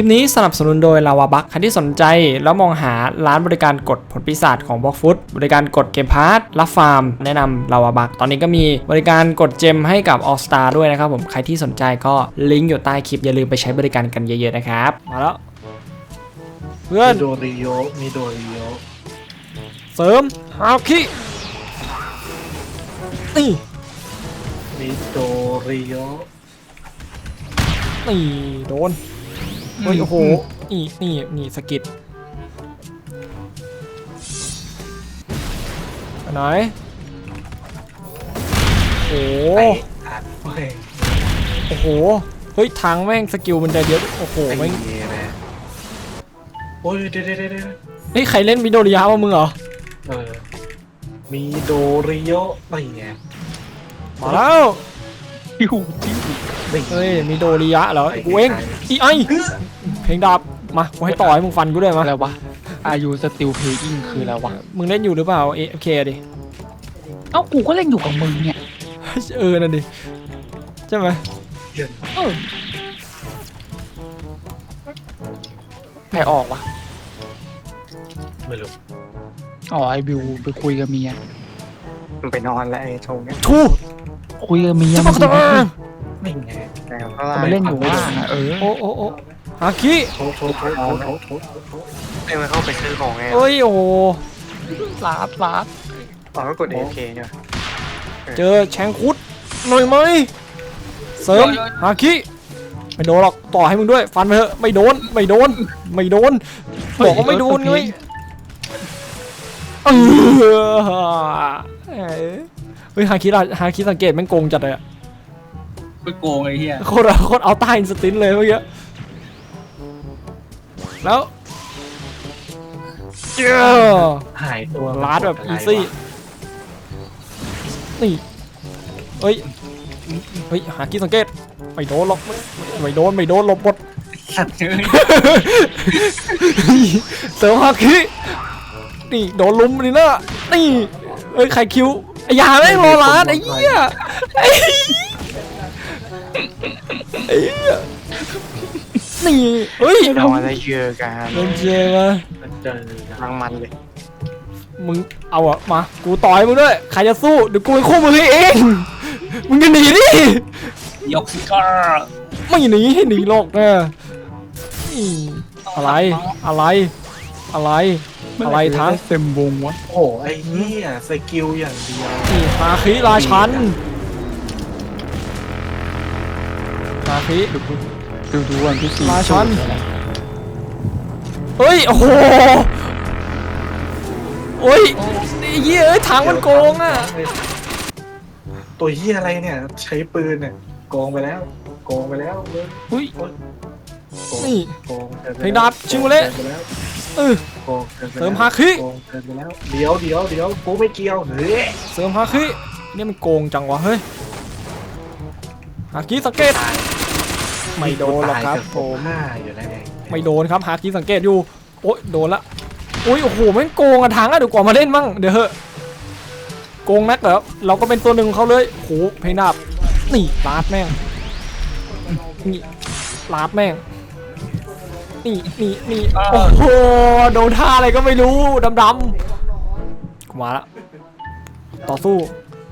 คลิปนี้สนับสนุนโดยลาวาบัคใครที่สนใจแล้วมองหาร้านบริการกดผลปีศาจของบล็อกฟุตบริการกดเกมพาร์ทรับฟาร์ม แนะนำลาวาบัคตอนนี้ก็มีบริการกดเจมให้กับ All Star ด้วยนะครับผมใครที่สนใจก็ลิงก์อยู่ใต้คลิปอย่าลืมไปใช้บริการกันเยอะๆนะครับมาแล้วเพื่อนมีโดริโยมีโดริโยเสริมฮาคินี่มีโดริโยนี่โดน เฮ้ยโอ้โห นี่นี่นี่สกิดอันไหนโอ้โหไอ้อัดเฮ้ยโอ้โห เฮ้ยทางแม่งสกิลมันจะเยอะโอ้โหไอ้แม่งเหี้ยนะโอ้ยเดี๋ยวเดี๋ยวเดี๋ยวเดี๋ยวเฮ้ยใครเล่นมิโดริยะวะมึงเหรอ เออมีโดริโยไอ้ไงมาแล้ว ทิวทิวไอ้เฮ้ยมิโดริยะเหรอกูเองอีไอเพลงดาบมากูให้ต่อให้มึงฟันกูด้วยมาอะไรวะอายุสติลเพย์อิงคืออะไรวะมึงเล่นอยู่หรือเปล่าเอเคดิเอ้ากูก็เล่นอยู่กับมึงเนี่ยเออนั่นดิใช่ไหมเออใครออกวะไม่รู้อ๋อไอบิวไปคุยกับเมียมันไปนอนแล้วไอ้ชงเนี่ยทู คุยกับเมียจะมัมานกระโดดไม่ไงแต่ก็จะไปเล่นอยู่ว่างอะเออโอ้โอ้โอ้ฮาคิโถโถโถโถโถโถโถเอ้ยมันเข้าไปซื้อของไงเอ้ยโอ้โหลาดลาดอ๋อก็กด AFK เนี่ยเจอแชงคุดหน่อยไหมเสริมฮาคิไม่โดนหรอกต่อให้มึงด้วย ฟันไปเถอะไม่โดนไม่โดน ไม่โดนบอกว่าไม่โดนไงเออเฮ้ยฮาคิล่ะฮาคิสังเกตแม่งโกงจัดเลยอะไปโกงไอ้เหี้ยโคตรโคตรเอาใต้อินสตินเลยเมื่อกี้แล้วเจ้าหายตัวลาดแบบอีซี่นี่เฮ้ยเฮ้ยหากิสังเกตไม่โดนหรอกไม่ไม่โดนไม่โดนหลบหมดสัตว์เอ้ยเสริมฮาคินี่โดนลุมนี่นะนี่เอ้ยใครคิวไอ้ยาแม่งรอร้านไอ้เหี้ยไอ้เหี้ยไอ้เหี้ยนี่เฮ้ยเราอะไรเยอะกันเล่นเจมาเจอรังมันเลยมึงเอาอะมา กูต่อยมึงด้วยใครจะสู้เดี๋ยวกูเป็นคู่มือให้เองมึงจะหนีดิยกสิกอร์ไม่หนีให้หนีหรอกนะนี่อะไรอะไรอะไร อะไรทั้งเต็มวงวะโอ้ไอ้เหี้ยสกิลอย่างเดียวนี่มาคิราชันมาคิดูดูวันที่สี่ราชันเฮ้ย โอ้โหโอ้ยไอ้เหี้ยเอ้ยทางมันโกงอะ ตัวเหี้ยอะไรเนี่ย ใช้ปืนเนี่ยโกงไปแล้ว โกงไปแล้วเว้ยเฮ้ยโกงนี่โกงกินไปเพลงดาบชิงโกเละโกงไปแล้วเออโก งกินไปแล้วเสริมฮาคิ โกงเกินไปแล้วเดี๋ยวเดี๋ยวเดี๋ยวกูไม่เกี่ยวเฮ้ยเสริมฮาคินี่มันโกงจังวะเฮ้ยฮาคิสังเกต ไม่โดนหรอกครับผมห้าอยู่แล้วไงไม่โดนครับฮาคิสังเกตอยู่โอ๊ยโดนละโอ้ยโอ้โหแม่งโกงอะทางอะเดี๋ยวกว่ามาเล่นมั่งเดี๋ยวเหอะโกงนักเหรอเราก็เป็นตัวหนึ่งของเขาเลยโหเพลงดาบนี่ลาดแม่งนี่ลาดแม่ง นี่นี่นี่โอ้โหโดนท่าอะไรก็ไม่รู้ดำดำๆกูมาละต่อสู้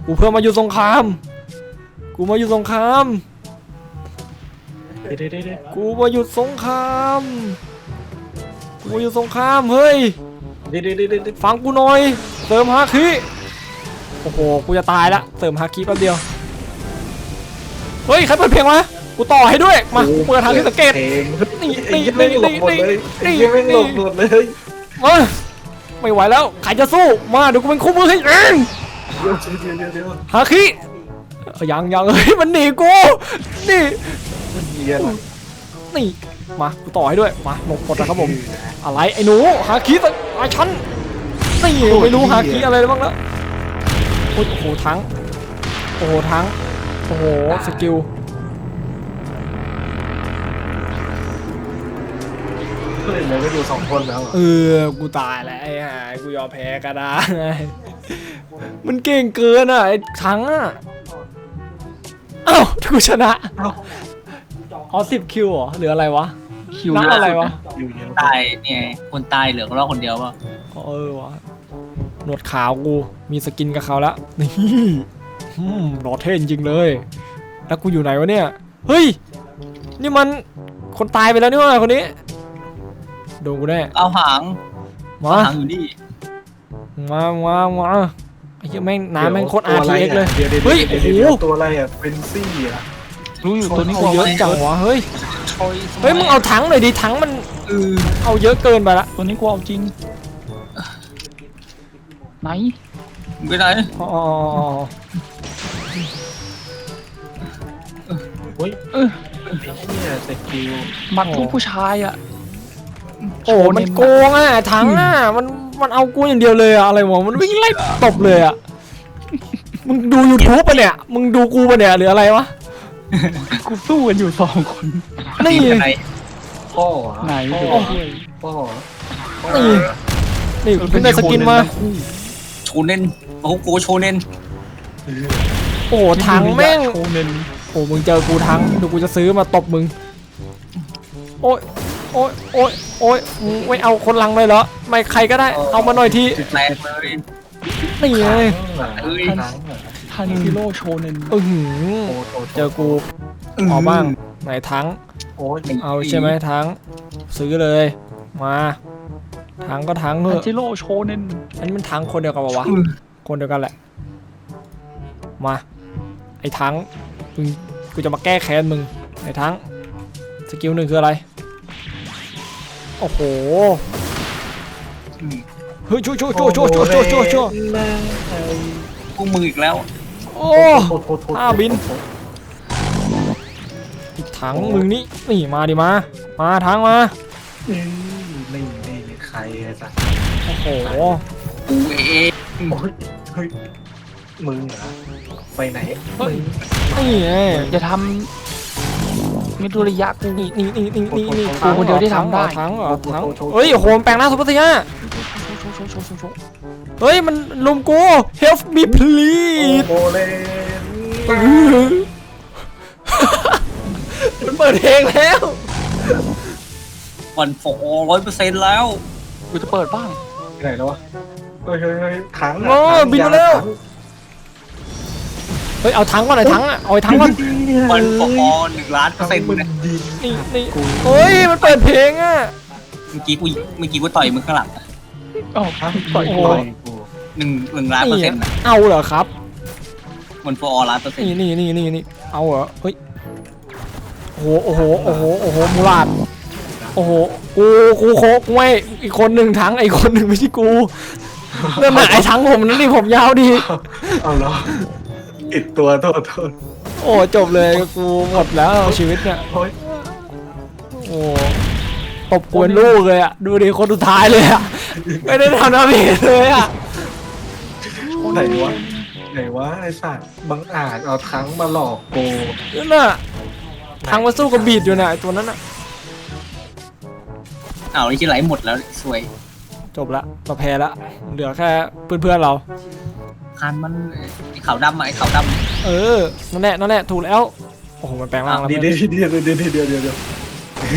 กูเพื่อมาอยู่สงคราม กูมาอยู่สงคราม เดี๋ยวเดี๋ยวเดี๋ยวกูมาหยุดสงคราม กูมาหยุดสงครามเฮ้ย เดี๋ยวเดี๋ยวเดี๋ยวเดี๋ยวฟังกูหน่อย เติมฮาคิโอ้โห กูจะตายละเติมฮาคิแป๊บเดียว เฮ้ยใครเปิดเพลงวะ กูต่อให้ด้วย มากูเปิดทางที่สังเกตพลง นี่ไอ้นี่เหี้ยแม่งหลบหมดเลยนี่ไอ้เหี้ยแม่งหลบหมดเลยมาไม่ไหวแล้วใครจะสู้มาเดี๋ยวกูเป็นคู่มือให้เองเดี๋ยวเดี๋ยวเดี๋ยวเดี๋ยวฮาคิเอ้ยยังยังเฮ้ยมันหนีกูนี่เหี้ยนะนี่มากูต่อให้ด้วยมาหลบหมดแล้วครับผม อะไรไอ้หนูฮาคิสไอ้ฉันนี่ไม่รู้ฮาคิอะไรบ้างแล้วโอ้ยโอ้โหทั้งโอ้โหทั้งโอ้โหสกิล เฮ้ยเหลือก็อยู่สองคนแล้วอะเออ กูตายแล้วไอ้ห่ากูยอมแพ้ก็ได้ มันเก่งเกินอะไอ้ทั้งอะ เอ้ากูชนะเอ้าอ๋อสิบคิวเหรอหรืออะไรวะ คิวนับอะไรวะ อยู่เยอะตายเนี่ยคนตายเหลือรอดคนเดียวป่ะเออวะหนวดขาวกูมีสกินกับเขาแล้วนี่อืมหล่อเท่จริงๆเลย แล้วกูอยู่ไหนวะเนี่ย เฮ้ย นี่มันคนตายไปแล้วนี่ว่าคนนี้โดนกูแน่เอาหางมาหางอยู่นี่มามามาไอ้เหี้ยแม่งน้ำแม่งโคตร RTX เลยเดี๋ยวเดี๋ยวเฮ้ยเดี๋ยวโอ้โหเดี๋ยวตัวอะไรอะ เป็นซี่อะ รู้อยู่ตัวนี้เอาเยอะจังวะเฮ้ยชอยเฮ้ยมึงเอาถังหน่อยดิถังมันเออเอาเยอะเกินไปละตัวนี้กูเอาจริง ไหน มึงไปไหนอ๋ออ๋ออ๋อเฮ้ยเออไอ้เหี้ยสกิล หมัดลูกผู้ชายอะ โอ้โหมันโกงอะถังอะมันมันเอากูอย่างเดียวเลยอะอะไรวะมันวิ่งไล่ตบเลยอะมึงดู YouTube ปะเนี่ย มึงดูกูปะเนี่ยหรืออะไรวะ กูสู้กันอยู่สองคน นี่ไปไหนพ่อเหรอไหนพ่อเดี๋ยวช่วยพ่อเหรอนี่นี่เพิ่งได้สกินมา โชเน้นโอ้โหโกโชเน้นโอ้โหถังแม่งโชเน้นโอ้มึงเจอกูถังเดี๋ยวกูจะซื้อมาตบมึง โอ้ย โอ้ยโอ้ยโอ้ยมึงไม่เอาคนลังเลยเหรอ ไม่ใครก็ได้ เอามาหน่อยทีแตกเลยนี่ไงเอ้ยทันกิโลโชเน้นอือหือโอ้โหเจอกูออกบ้างไหนทั้งโอ้ยเอาใช่ไหมทั้งซื้อเลย มาทั้งก็ทั้งเถทันอะกิโลโชเน้นอันนี้มันทั้งคนเดียวกันปะวะคนเดียวกันแหละ มา ไอ้ทั้งมึงกูจะมาแก้แค้นมึงไอ้ทั้งสกิลหนึ่งคืออะไร โอ้โหอืมเฮ้ยช่วยช่วยช่วยช่วยช่วยช่วยช่วยช่วยพวกมึงอีกแล้ว โอ้โทษโทษโทษอ้าวบินไอ้ทั้งมึงนี่นี่มาดิมา มาทั้งมานี่นี่นี่ใครไอ้สัสโอ้โหกูเองโอ้ยเฮ้ยมึงเหรอไปไหนเฮ้ยมึงนี่ไงอย่าทำ มิตรระยะกูนี่นี่นี่นี่นี่นี่กูคนเดียวที่ทำได้ทั้งเหรอทั้งเฮ้ยโอ้โหแปลงร่างซุปเปอร์เซียเฮ้ยมันลุมกู help me please โหเลยมันเปิดเพลงแล้ววันโฟร้อยเปอร์เซ็นต์แล้วกูจะเปิดบ้างไปไหนแล้ววะเฮ้ยเฮ้ยเฮ้ยถังะโอ้ถังบินมาแล้ว เฮ้ยเอาทั้งก่อนหน่อยทั้งอะเอาไอ้ทั้งก่อนวันโฟหนึ่งล้านเปอร์เซ็นต์มึงนะดินนี่นี่เฮ้ยมันเปิดเพลงอะเมื่อกี้กูเมื่อกี้กูต่อยมึงข้างหลังอะอ๋อต่อยโอ้โหต่อยกูหนึ่งหนึ่งล้านเปอร์เซ็นต์นะเอาเหรอครับวันโฟล้านเปอร์เซ็นต์นี่นี่นี่นี่นี่เอาเหรอเฮ้ยโอ้โหโอ้โหโอ้โหโอ้โหมูลาดโอ้โหกูกูโคกไม่อีกคนหนึ่งทั้งไอ้คนหนึ่งไม่ใช่กูเรื่องหมายทั้งผมนั่นนี่ผมยาวดีเอาเหรอ ติดตัวโทษโทษโอ้จบเลยกูหมดแล้วชีวิตเนี่ยโอ้ยโอ้ตบกวนลูกเลยอะดูดิคนสุดท้ายเลยอะไม่ได้ทำน้ำเพจเลยอะไหนวะไหนวะไอ้สัตว์บังอาจเอาทั้งมาหลอกกูนั่นน่ะทางมาสู้กับบีดอยู่น่ะไอ้ตัวนั้นน่ะอ้าวไอ้ที่ไหลหมดแล้วสวยจบละเราแพ้ละเหลือแค่เพื่อนๆเรา คันมันไอ้ขาวดำอะไอ้ขาวดำเออ นั่นแหละ นั่นแหละ ถูกแล้ว โอ้โห มันแปลงร่างแล้วเดี๋ยวเพื่อนเดี๋ยวเดี๋ยวเดี๋ยวเดี๋ยวเดี๋ยวเดี๋ยว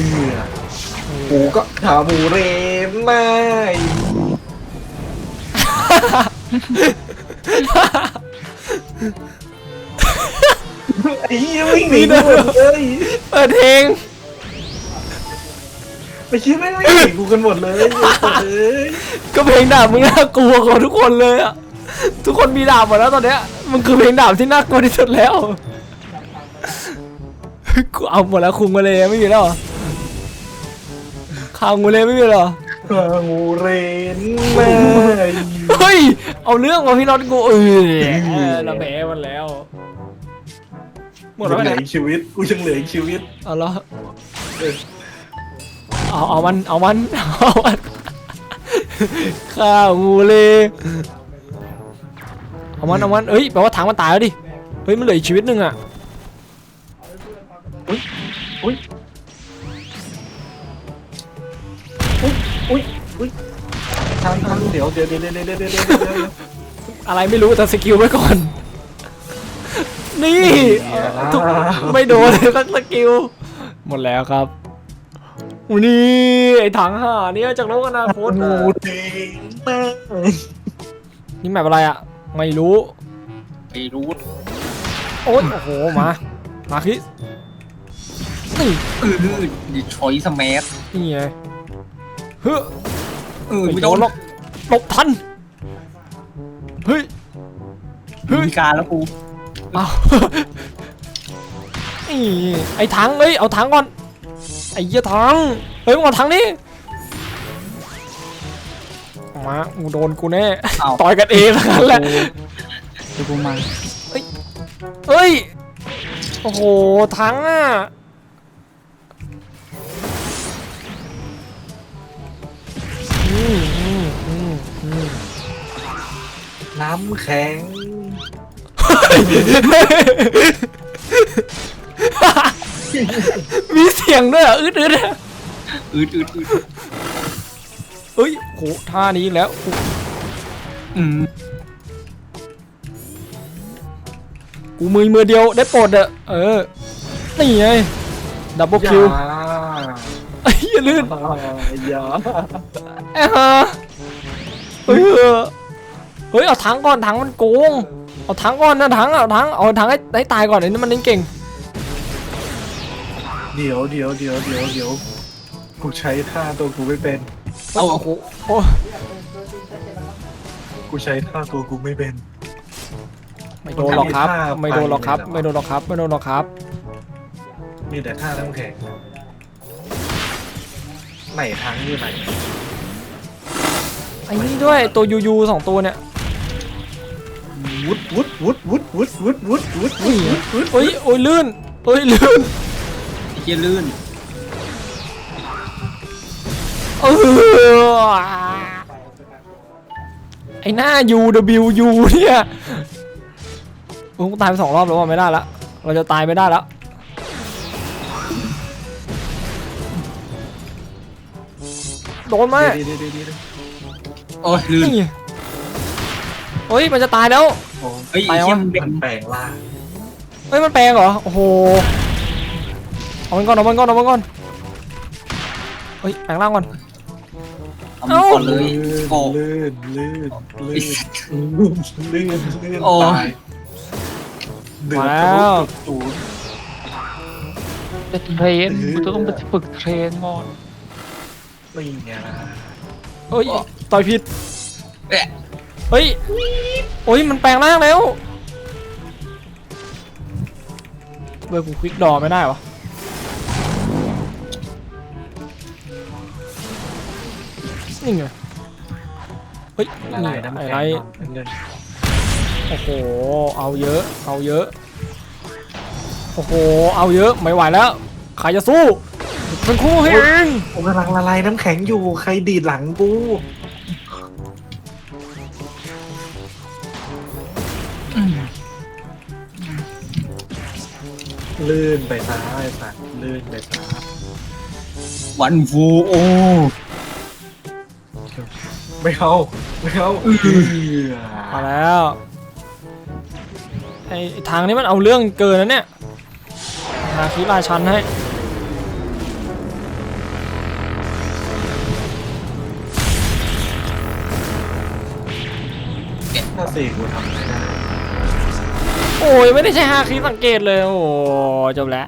เดี๋ยวกูก็ขาหมูเรนไม่ไอ้เหี้ยวิ่งหนีกูหมดเลย เปิดเพลงไปคิดไม่ไม่งหนีกูกันหมดเลยไอ้สัตว์เอ้ยก็เพลงดาบมึงน่ากลัวกว่าทุกคนเลยอะ ทุกคนมีดาบหมดแล้วตอนเนี้ยมันคือเพลงดาบที่น่ากลัวที่สุดแล้วกูเอาหมดแล้วคุงมาเลยไม่มีแล้วเหรอคางกูเลยไม่มีเหรอขาหมูเรนไม่เฮ้ยเอาเรื่องมาพี่น็อตกูเออเราแพ้มันแล้วหมดแล้วยังเหลืเนี่อยอีกชีวิตกูยังเหลืออีกชีวิตเอาละเอาเอามันเอามันเอามันข้าวงูเลย เอามันเอามันเอ้ยแปลว่าถังมันตายแล้วดิเฮ้ยมันเหลืออีกชีวิตหนึ่งอะอุ้ยอุ้ยอุ้ยทางทางเดี๋ยวเดี๋ยวเดี๋ยวเดี๋ยวเดี๋ยวเดี๋ยวเดี๋ยวเดี๋ยวอะไรไม่รู้แต่สกิลไว้ก่อน นี่ทุกไม่โดนเลยสักสกิลหมดแล้วครับอุ้นี่ไอ้ถังห่าเนี่ยจากโลกอนาคตโอ้อะโหเจ๋งมากนี่แมปอะไรอะ ไม่รู้ไม่รู้โอ๊ยโอ้โหมามาคินี่เออดิชอยสแมัทนี่ไงเฮ้ยเออไม่ไม่โดโดนนหรอกหลบทันเฮ้ยเฮ้ยมีการแล้วกูเอานี่ไอ้ถังเอ้ยเอาถังก่อนไอ้เหี้ยถังเฮ้ยมึงเอาถังนี่ มามึงโดนกูแน่ เอา ต่อยกันเองแล้วกันแหละเดี๋ยวกูมาเฮ้ย โอ้โห ทั้งอะ อืมอืมอืมอืมน้ำแข็งมีเสียงด้วยเหรอะอึดอึดอะ อืดอืดอืด เฮ้ยโหท่านี้อีกแล้วอืมกูมือมือเดียวได้โปรดเด้อเออนี่ไงดับเบิลคิวอย่าไอ้ยอย่าลื่นอย่าไอ้ห่าเฮ้ยเออเฮ้ยเอาถังก่อนถังมันโกงเอาถังก่อนนะถังเอาถังเอาถังให้ให้ตายก่อนไอ้นี่มันเล่นเก่งเดี๋ยวเดี๋ยวเดี๋ยวเดี๋ยวเดี๋ยวกูใช้ท่าตัวกูไม่เป็น เอาโอ้โหโอ้กูใช้ท่าตัวกูไม่เป็น ไม่โดนหรอกครับมันทำให้ท่าไม่โดนหรอกครับไปเลยเหรอไม่โดนหรอกครับ ไม่โดนหรอกครับ มีแต่ท่าน้ำแข็งไหนทางอยู่ไหนไอ้นี่ด้วยตัวยูยูสองตัวเนี่ยวุดวุดวุดวุดวุดวุดวุดวุดวุดวุดวุดโอ้ยโอ้ยลื่นโอ้ยลื่นไอ้เหี้ยลื่น เออไอ้หน้า U W U เนี่ยโอ้ยกูตายไปสองรอบแล้วว่าไม่ได้ละ เราจะตายไม่ได้แล้วโดนไหมเดี๋ยวเดี๋ยวเดี๋ยวเดี๋ยวโอ้ยลื่นนี่เฮ้ย มันจะตายแล้ว โอ้เฮ้ยไปไอ้วะเหี้ยมันเป็นมันแปลงร่างเฮ้ย มันแปลงเหรอ โอ้โห เอามันก่อนเอามันก่อนเอามันก่อนเฮ้ยแปลงร่างก่อน เอามันก่อนเลยลื่นโอ้ลื่นลื่นไอ้ลื่นสัสลื่นลื่นลื่นโอ้ ตายเดือดมาแล้วทะลุจุดศูนย์จะเทรนกูจะต้องไปฝึกเทรนก่อนนี่ไงนะเฮ้ยต่อยผิดเอ๊ะเฮ้ยโอ้ยมันแปลงร่างแล้วเบอร์กูควิกดอไม่ได้วะ นี่ไง เฮ้ยละนี่ลายไงน้ำไอ้แข็ไรงก่อนเงินโอ้โห เอาเยอะ เอาเยอะ โอ้โห เอาเยอะ ไม่ไหวแล้ว ใครจะสู้เป็นคู่ให้เองผมกำลังละลายน้ำแข็งอยู่ ใครดีดหลังกูอืมลื่นไปซ้ายสัตว์ลื่นไปซ้ายวันฟูโอ ไม่เอาไม่เอาเออมาแล้วไอ้ไอ้ทางนี้มันเอาเรื่องเกินนะเนี่ยหาคีราชันให้ถ้าสี่กูทำไม่ได้ โอ้ยไม่ได้ใช้ฮาคีสังเกตเลย โอ้จบแล้ว